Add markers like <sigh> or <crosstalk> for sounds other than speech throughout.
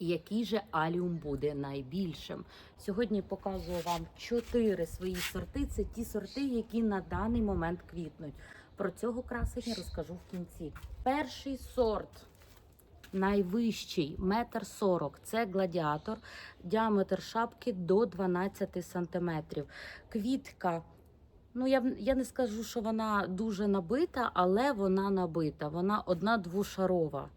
Який же аліум буде найбільшим? Сьогодні показую вам чотири свої сорти. Це ті сорти, які на даний момент квітнуть. Про цього красення розкажу в кінці. Перший сорт найвищий метр сорок. Це гладіатор, діаметр шапки до 12 сантиметрів. Квітка. Ну, я, я не скажу, що вона дуже набита, але вона набита. Вона одна двошарова.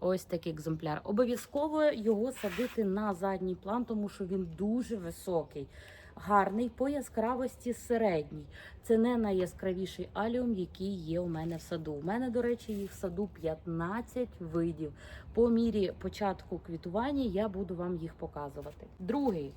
Ось такий екземпляр. Обов'язково його садити на задній план, тому що він дуже високий. Гарний по яскравості середній. Це не найяскравіший аліум, який є у мене в саду. У мене, до речі, їх в саду 15 видів. По мірі початку квітування я буду вам їх показувати. Другий.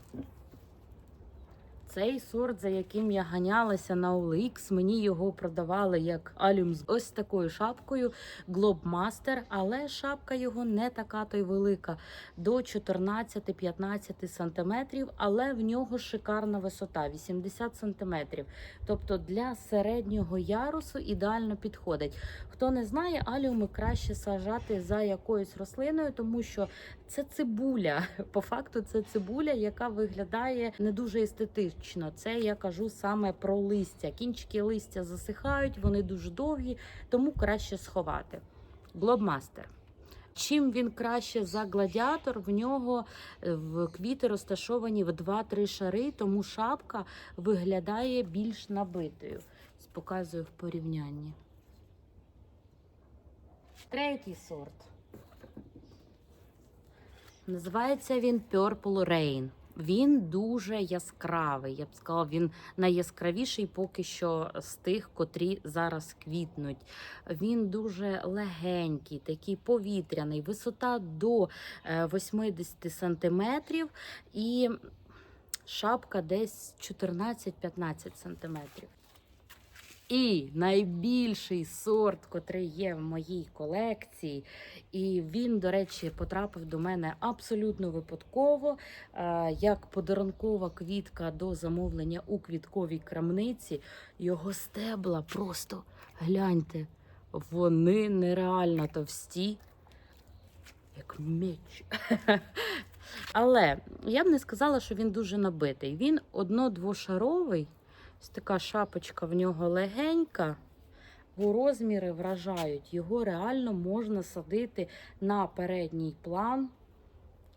Цей сорт, за яким я ганялася на OLX, мені його продавали як алюм з ось такою шапкою Globemaster, але шапка його не така то й велика, до 14-15 сантиметрів, але в нього шикарна висота 80 сантиметрів. Тобто для середнього ярусу ідеально підходить. Хто не знає, аліуми краще сажати за якоюсь рослиною, тому що це цибуля. <laughs> По факту, це цибуля, яка виглядає не дуже естетично. Це я кажу саме про листя. Кінчики листя засихають, вони дуже довгі, тому краще сховати. Глобмастер. Чим він краще за гладіатор, в нього е, в квіти розташовані в 2-3 шари, тому шапка виглядає більш набитою. Показую в порівнянні. Третій сорт. Називається він Purple Rain. Він дуже яскравий. Я б сказала, він найяскравіший поки що з тих, котрі зараз квітнуть. Він дуже легенький, такий повітряний, висота до е, 80 сантиметрів і шапка десь 14-15 сантиметрів. І найбільший сорт, котрий є в моїй колекції, і він, до речі, потрапив до мене абсолютно випадково, е, як подарункова квітка до замовлення у квітковій крамниці. Його стебла просто гляньте, вони нереально товсті, як меч. <laughs> Але я б не сказала, що він дуже набитий. Він одно-двошаровий. Ось така шапочка в нього легенька, бо розміри вражають. Його реально можна садити на передній план.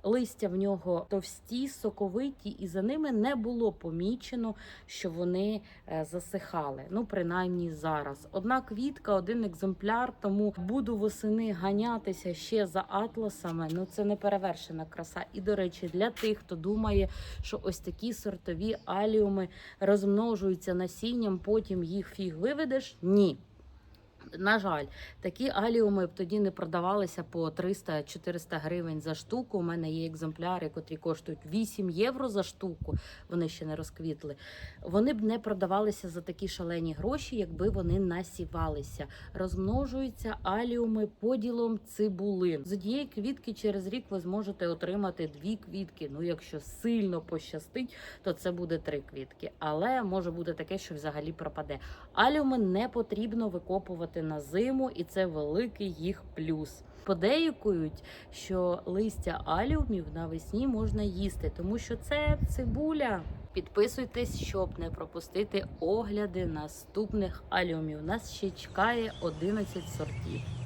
Листя в нього товсті, соковиті, і за ними не було помічено, що вони е, засихали. Ну, принаймні зараз. Одна квітка, один екземпляр, тому буду восени ганятися ще за атласами. Ну це не перевершена краса. І до речі, для тих, хто думає, що ось такі сортові аліуми розмножуються насінням, потім їх фіг виведеш. Ні. На жаль, такі аліуми б тоді не продавалися по 300-400 гривень за штуку. У мене є екземпляри, котрі коштують 8 євро за штуку. Вони ще не розквітли. Вони б не продавалися за такі шалені гроші, якби вони насівалися. Розмножуються аліуми поділом цибулин. З однієї квітки через рік ви зможете отримати дві квітки. Ну, якщо сильно пощастить, то це буде три квітки. Але може бути таке, що взагалі пропаде. Аліуми не потрібно викопувати на зиму, і це великий їх плюс. Подейкують, що листя аліумів навесні можна їсти, тому що це цибуля. Підписуйтесь, щоб не пропустити огляди наступних аліумів. Нас ще чекає 11 сортів.